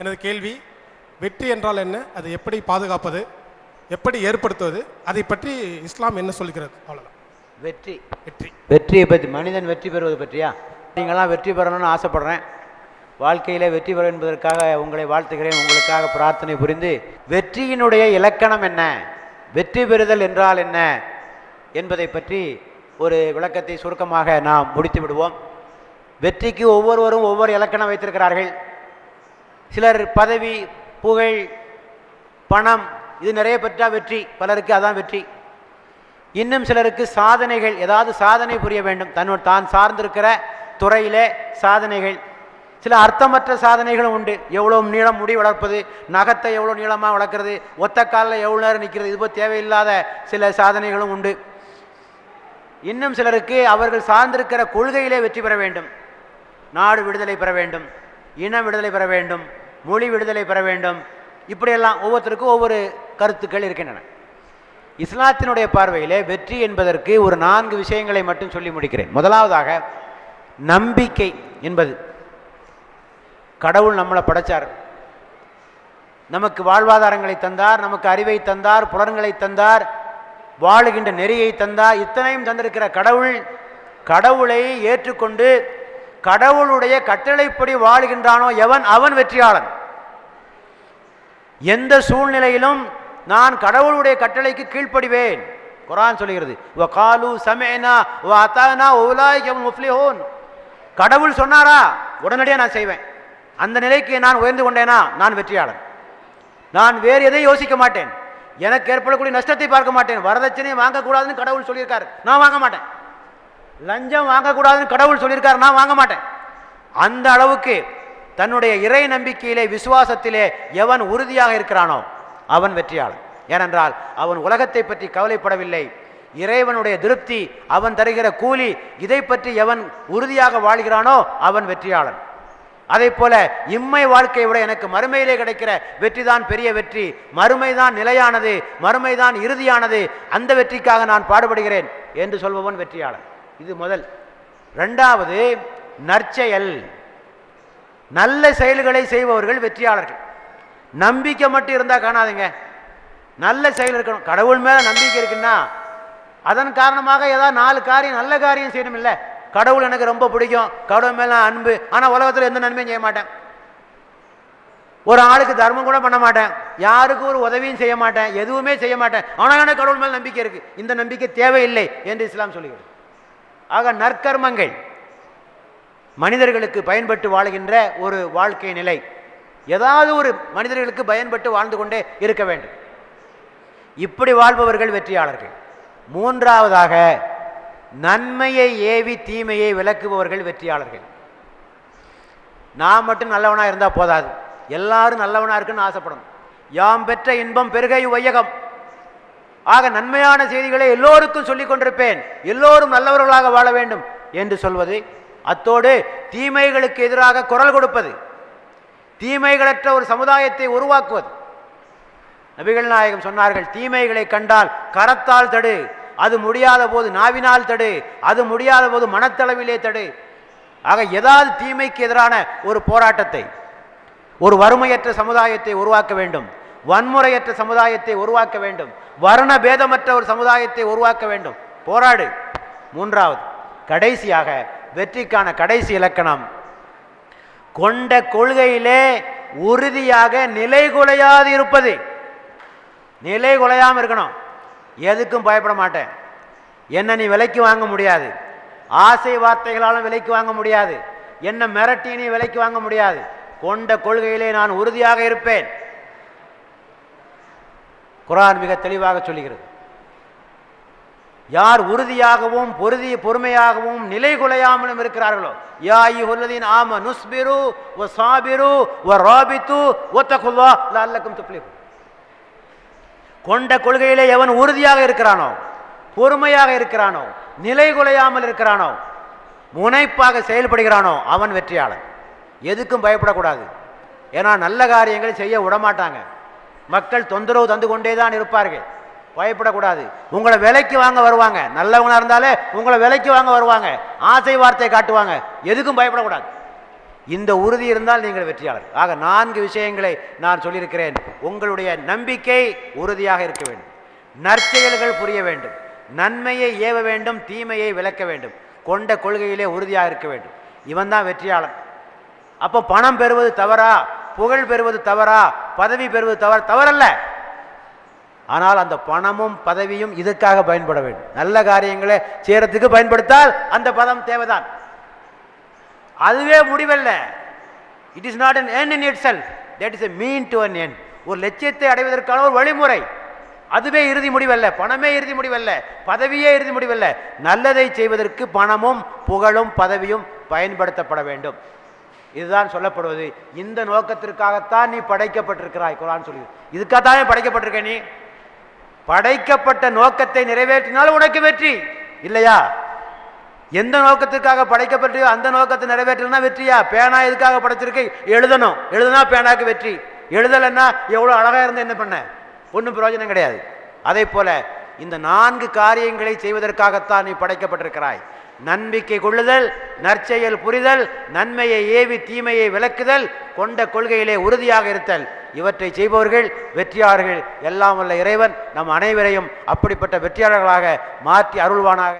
எனது கேள்வி வெற்றி என்றால் என்ன? அது எப்படி பாதுகாப்பது? எப்படி ஏற்படுத்துவது? அதை பற்றி இஸ்லாம் என்ன சொல்கிறது? அவ்வளோதான் வெற்றி. வெற்றி. வெற்றியை பற்றி மனிதன் வெற்றி பெறுவது பற்றியா? நீங்களாம் வெற்றி பெறணும்னு ஆசைப்படுறேன். வாழ்க்கையிலே வெற்றி பெறும் என்பதற்காக உங்களை வாழ்த்துகிறேன். உங்களுக்காக பிரார்த்தனை புரிந்து வெற்றியினுடைய இலக்கணம் என்ன? வெற்றி பெறுதல் என்றால் என்ன? என்பதை பற்றி ஒரு விளக்கத்தை சுருக்கமாக நாம் முடித்து விடுவோம் வெற்றிக்கு ஒவ்வொருவரும் ஒவ்வொரு இலக்கணம் வைத்திருக்கிறார்கள். சிலர் பதவி புகழ் பணம் இது நிறைய பெற்றால் வெற்றி பலருக்கு அதான் வெற்றி. இன்னும் சிலருக்கு சாதனைகள் ஏதாவது சாதனை புரிய வேண்டும். தன்னோட தான் சார்ந்திருக்கிற துறையிலே சாதனைகள். சில அர்த்தமற்ற சாதனைகளும் உண்டு. எவ்வளோ நீளம் முடி வளர்ப்பது நகத்தை எவ்வளோ நீளமாக வளர்க்குறது ஒத்த காலில் எவ்வளோ நேரம் நிற்கிறது இது போல் தேவையில்லாத சில சாதனைகளும் உண்டு. இன்னும் சிலருக்கு அவர்கள் சார்ந்திருக்கிற கொள்கையிலே வெற்றி பெற வேண்டும். நாடு விடுதலை பெற வேண்டும். இன விடுதலை பெற வேண்டும். மொழி விடுதலை பெற வேண்டும். இப்படியெல்லாம் ஒவ்வொருத்தருக்கும் ஒவ்வொரு கருத்துக்கள் இருக்கின்றன. இஸ்லாத்தினுடைய பார்வையிலே வெற்றி என்பதற்கு ஒரு நான்கு விஷயங்களை மட்டும் சொல்லி முடிக்கிறேன். முதலாவதாக நம்பிக்கை என்பது. கடவுள் நம்மளை படைச்சார். நமக்கு வாழ்வாதாரங்களை தந்தார் நமக்கு அறிவை தந்தார் புலன்களை தந்தார் வாழுகின்ற நெறியை தந்தார் இத்தனையும் தந்திருக்கிற கடவுள் கடவுளை ஏற்றுக்கொண்டு கடவுளுடைய கட்டளைப்படி வாழுகின்றானோ எவன் அவன் வெற்றியாளன்? எந்த சூழ்நிலையிலும் நான் கடவுளுடைய கட்டளைக்கு கீழ்ப்படிவேன். குரான் சொல்லுகிறது வ காலு சமேனா வ அத்தானா உலாய்கம் முஃப்லிஹூன். கடவுள் சொன்னாரா? உடனடியாக நான் செய்வேன். அந்த நிலைக்கு நான் உயர்ந்து கொண்டேனா? நான் வெற்றியாளன். நான் வேறு எதையும் யோசிக்க மாட்டேன். எனக்கு ஏற்படக்கூடிய நஷ்டத்தை பார்க்க மாட்டேன். வரதட்சணையை வாங்கக்கூடாதுன்னு கடவுள் சொல்லியிருக்காரு. நான் வாங்க மாட்டேன். லஞ்சம் வாங்கக்கூடாதுன்னு கடவுள் சொல்லியிருக்காரு. நான் வாங்க மாட்டேன். அந்த அளவுக்கு தன்னுடைய இறை நம்பிக்கையிலே விசுவாசத்திலே எவன் உறுதியாக இருக்கிறானோ அவன் வெற்றியாளன். ஏனென்றால் அவன் உலகத்தை பற்றி கவலைப்படவில்லை. இறைவனுடைய திருப்தி அவன் தருகிற கூலி இதை பற்றி எவன் உறுதியாக வாழ்கிறானோ அவன் வெற்றியாளன். அதே போல இம்மை வாழ்க்கையை விட எனக்கு மறுமையிலே கிடைக்கிற வெற்றிதான் பெரிய வெற்றி. மறுமைதான் நிலையானது மறுமைதான் இறுதியானது. அந்த வெற்றிக்காக நான் பாடுபடுகிறேன் என்று சொல்பவன் வெற்றியாளன். இது முதல். ரெண்டாவது நற்செயல். நல்ல செயல்களை செய்பவர்கள் வெற்றியாளர்கள். நம்பிக்கை மட்டும் இருந்தால் காணாதுங்க. நல்ல செயல் இருக்கணும். கடவுள் மேலே நம்பிக்கை இருக்குன்னா அதன் காரணமாக ஏதாவது நாலு காரியம் நல்ல காரியம் செய்யணும் இல்லை கடவுள் எனக்கு ரொம்ப பிடிக்கும். கடவுள் மேலே அன்பு. ஆனால் உலகத்தில் எந்த நன்மையும் செய்ய மாட்டேன். ஒரு ஆளுக்கு தர்மம் கூட பண்ண மாட்டேன். யாருக்கும் ஒரு உதவியும் செய்ய மாட்டேன். எதுவுமே செய்ய மாட்டேன். ஆனால் எனக்கு கடவுள் மேல் நம்பிக்கை இருக்குது இந்த நம்பிக்கை தேவையில்லை என்று இஸ்லாம் சொல்லுகிறது. ஆக நற்கர்மங்கள். மனிதர்களுக்கு பயன்பட்டு வாழுகின்ற ஒரு வாழ்க்கை நிலை. ஏதாவது ஒரு மனிதர்களுக்கு பயன்பட்டு வாழ்ந்து கொண்டே இருக்க வேண்டும். இப்படி வாழ்பவர்கள் வெற்றியாளர்கள். மூன்றாவதாக நன்மையை ஏவி தீமையை விளக்குபவர்கள் வெற்றியாளர்கள். நான் மட்டும் நல்லவனாக இருந்தால் போதாது. எல்லாரும் நல்லவனாக இருக்குன்னு ஆசைப்படணும். யாம் பெற்ற இன்பம் பெருகை வையகம் ஆக நன்மையான செய்திகளை எல்லோருக்கும் சொல்லிக் கொண்டிருப்பேன். எல்லோரும் நல்லவர்களாக வாழ வேண்டும் என்று சொல்வது அத்தோடு தீமைகளுக்கு எதிராக குரல் கொடுப்பது தீமைகளற்ற ஒரு சமுதாயத்தை உருவாக்குவது. நபிகள் நாயகம் சொன்னார்கள் தீமைகளை கண்டால் கரத்தால் தடு அது முடியாத போது நாவினால் தடு அது முடியாத போது மனத்தளவிலே தடு. ஆக ஏதாவது தீமைக்கு எதிரான ஒரு போராட்டத்தை ஒரு வறுமையற்ற சமுதாயத்தை உருவாக்க வேண்டும் வன்முறையற்ற சமுதாயத்தை உருவாக்க வேண்டும் வர்ண பேதமற்ற ஒரு சமுதாயத்தை உருவாக்க வேண்டும். போராடு. மூன்றாவது கடைசியாக வெற்றிக்கான கடைசி இலக்கணம். கொண்ட கொள்கையிலே உறுதியாக நிலைகுலையாது இருப்பது. நிலை குலையாமல் இருக்கணும். எதுக்கும் பயப்பட மாட்டேன். என்ன நீ விலைக்கு வாங்க முடியாது. ஆசை வார்த்தைகளாலும் விலைக்கு வாங்க முடியாது. என்ன மிரட்டி நீ விலைக்கு வாங்க முடியாது. கொண்ட கொள்கையிலே நான் உறுதியாக இருப்பேன். குரான் மிக தெளிவாக சொல்லுகிறது. யார் உறுதியாகவும் பொருதி பொறுமையாகவும் நிலை குலையாமலும் இருக்கிறார்களோ? யா ஐயுல்லதீன் ஆம நுஸ்பிரு ஒ சாபிரு ஒ ராபித்து ஒத்தகுல்லா லல்லக்கும் துப்ளிஹு கொண்ட கொள்கையிலே எவன் உறுதியாக இருக்கிறானோ பொறுமையாக இருக்கிறானோ நிலை குலையாமல் இருக்கிறானோ முனைப்பாக செயல்படுகிறானோ அவன் வெற்றியாளன். எதுக்கும் பயப்படக்கூடாது. ஏன்னா நல்ல காரியங்களை செய்ய விடமாட்டாங்க. மக்கள் தொந்தரவு தந்து கொண்டே தான் இருப்பார்கள். பயப்படக்கூடாது. உங்களை விலைக்கு வாங்க வருவாங்க. நல்லவங்களாக இருந்தாலே உங்களை விலைக்கு வாங்க வருவாங்க. ஆசை வார்த்தை காட்டுவாங்க. எதுக்கும் பயப்படக்கூடாது. இந்த உறுதி இருந்தால் நீங்கள் வெற்றியாளர். ஆக நான்கு விஷயங்களை நான் சொல்லியிருக்கிறேன். உங்களுடைய நம்பிக்கை உறுதியாக இருக்க வேண்டும். நற்செயல்கள் புரிய வேண்டும். நன்மையை ஏவ வேண்டும் தீமையை விளக்க வேண்டும். கொண்ட கொள்கையிலே உறுதியாக இருக்க வேண்டும். இவன் தான் வெற்றியாளன். அப்போ பணம் பெறுவது தவறா? புகழ் பெறுவது தவறா? பதவி பெறுவது தவறு தவறல்ல. ஆனால் அந்த பணமும் பதவியும் இதுக்காக பயன்பட வேண்டும். நல்ல காரியங்களை செய்யறதுக்கு பயன்படுத்தால் அந்த பதம் தேவைதான். அதுவே முடிவல்ல. It is not an end in itself that is a means to an end ஒரு லட்சியத்தை அடைவதற்கான ஒரு வழிமுறை. அதுவே இறுதி முடிவல்ல. பணமே இறுதி முடிவல்ல. பதவியே இறுதி முடிவல்ல. நல்லதை செய்வதற்கு பணமும் புகழும் பதவியும் பயன்படுத்தப்பட வேண்டும். இதுதான் சொல்லப்படுவது. இந்த நோக்கத்திற்காகத்தான் நீ படைக்கப்பட்டிருக்கிறாய் குரான் சொல்லி இதுக்காகத்தானே படைக்கப்பட்டிருக்க நீ? படைக்கப்பட்ட நோக்கத்தை நிறைவேற்றினால் உனக்கு வெற்றி. இல்லையா? எந்த நோக்கத்துக்காக படைக்கப்பட்டிருக்கோ அந்த நோக்கத்தை நிறைவேற்றலனா வெற்றியா? பேனா எதுக்காக படைச்சிருக்கு? எழுதணும். எழுதுனா பேனாக்கு வெற்றி. எழுதலைன்னா எவ்வளோ அழகாக இருந்து என்ன பண்ண? ஒன்றும் பிரயோஜனம் கிடையாது. அதே போல இந்த நான்கு காரியங்களை செய்வதற்காகத்தான் நீ படைக்கப்பட்டிருக்கிறாய். நம்பிக்கை கொள்ளுதல் நற்செயல் புரிதல் நன்மையை ஏவி தீமையை விளக்குதல் கொண்ட கொள்கையிலே உறுதியாக இருத்தல். இவற்றை செய்பவர்கள் வெற்றியாளர்கள். எல்லாம் வல்ல இறைவன் நம் அனைவரையும் அப்படிப்பட்ட வெற்றியாளர்களாக மாற்றி அருள்வானாக.